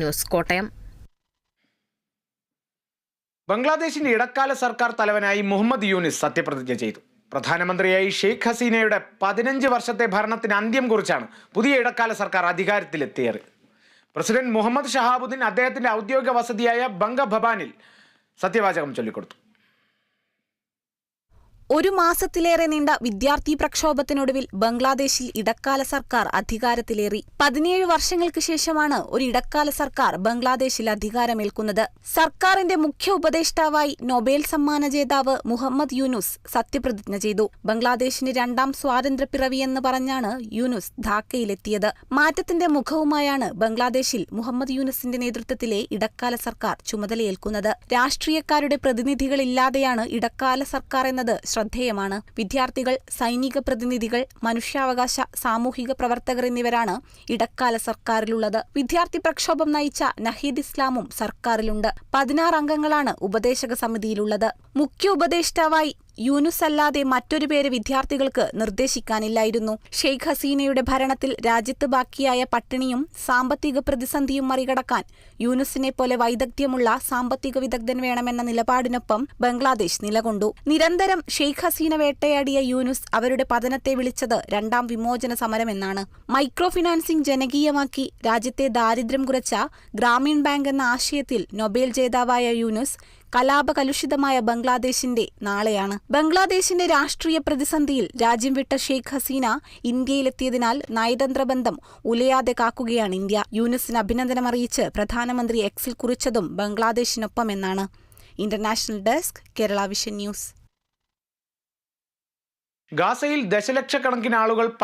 News Kottayam. ബംഗ്ലാദേശിന്റെ ഇടക്കാല സർക്കാർ തലവനായി മുഹമ്മദ് യൂനിസ് സത്യപ്രതിജ്ഞ ചെയ്തു. പ്രധാനമന്ത്രിയായി ഷെയ്ഖ് ഹസീനയുടെ പതിനഞ്ച് വർഷത്തെ ഭരണത്തിന് അന്ത്യം കുറിച്ചാണ് പുതിയ ഇടക്കാല സർക്കാർ അധികാരത്തിലെത്തിയത്. പ്രസിഡന്റ് മുഹമ്മദ് ഷഹാബുദ്ദീൻ അദ്ദേഹത്തിന്റെ ഔദ്യോഗിക വസതിയായ ബംഗഭവാനിൽ സത്യവാചകം ചൊല്ലിക്കൊടുത്തു. ഒരു മാസത്തിലേറെ നീണ്ട വിദ്യാർത്ഥി പ്രക്ഷോഭത്തിനൊടുവിൽ ബംഗ്ലാദേശിൽ ഇടക്കാല സർക്കാർ അധികാരത്തിലേറി. പതിനേഴ് വർഷങ്ങൾക്ക് ശേഷമാണ് ഒരു ഇടക്കാല സർക്കാർ ബംഗ്ലാദേശിൽ അധികാരമേൽക്കുന്നത്. സർക്കാരിന്റെ മുഖ്യ ഉപദേഷ്ടാവായി നൊബേൽ സമ്മാന ജേതാവ് മുഹമ്മദ് യൂനുസ് സത്യപ്രതിജ്ഞ ചെയ്തു. ബംഗ്ലാദേശിന് രണ്ടാം സ്വാതന്ത്ര്യപ്പിറവിയെന്ന് പറഞ്ഞാണ് യൂനുസ് ധാക്കയിലെത്തിയത്. മാറ്റത്തിന്റെ മുഖവുമായാണ് ബംഗ്ലാദേശിൽ മുഹമ്മദ് യൂനുസിന്റെ നേതൃത്വത്തിലെ ഇടക്കാല സർക്കാർ ചുമതലയേൽക്കുന്നത്. രാഷ്ട്രീയക്കാരുടെ പ്രതിനിധികളില്ലാതെയാണ് ഇടക്കാല സർക്കാർ എന്നത് ശ്രദ്ധേയമാണ്. വിദ്യാർത്ഥികൾ സൈനിക പ്രതിനിധികൾ മനുഷ്യാവകാശ സാമൂഹിക പ്രവർത്തകർ എന്നിവരാണ് ഇടക്കാല സർക്കാരിലുള്ളത്. വിദ്യാർത്ഥി പ്രക്ഷോഭം നയിച്ച നഹീദ് ഇസ്ലാമും സർക്കാരിലുണ്ട്. പതിനാറ് അംഗങ്ങളാണ് ഉപദേശക സമിതിയിലുള്ളത്. മുഖ്യ ഉപദേഷ്ടാവായി യൂനുസ് അല്ലാതെ മറ്റൊരു പേര് വിദ്യാർത്ഥികൾക്ക് നിർദ്ദേശിക്കാനില്ലായിരുന്നു. ഷെയ്ഖ് ഹസീനയുടെ ഭരണത്തിൽ രാജ്യത്ത് ബാക്കിയായ പട്ടിണിയും സാമ്പത്തിക പ്രതിസന്ധിയും മറികടക്കാൻ യൂനുസിനെ പോലെ വൈദഗ്ധ്യമുള്ള സാമ്പത്തിക വിദഗ്ധൻ വേണമെന്ന നിലപാടിനൊപ്പം ബംഗ്ലാദേശ് നിലകൊണ്ടു. നിരന്തരം ഷെയ്ഖ് ഹസീന വേട്ടയാടിയ യൂനുസ് അവരുടെ പതനത്തെ വിളിച്ചത് രണ്ടാം വിമോചന സമരമെന്നാണ്. മൈക്രോ ഫിനാൻസിംഗ് ജനകീയമാക്കി രാജ്യത്തെ ദാരിദ്ര്യം കുറച്ച ഗ്രാമീൺ ബാങ്ക് എന്ന ആശയത്തിൽ നൊബേൽ ജേതാവായ യൂനുസ് കലാപകലുഷിതമായ ബംഗ്ലാദേശിന്റെ നാളെയാണ്. ബംഗ്ലാദേശിന്റെ രാഷ്ട്രീയ പ്രതിസന്ധിയിൽ രാജ്യം വിട്ട ഷെയ്ഖ് ഹസീന ഇന്ത്യയിലെത്തിയതിനാൽ നയതന്ത്ര ബന്ധം ഉലയാതെ കാക്കുകയാണ് ഇന്ത്യ. യൂനിസിന് അഭിനന്ദനം അറിയിച്ച് പ്രധാനമന്ത്രി എക്സിൽ കുറിച്ചതും ബംഗ്ലാദേശിനൊപ്പം എന്നാണ്. International desk Kerala vision news. ഗാസയിൽ ദശലക്ഷക്കണക്കിന് ആളുകൾ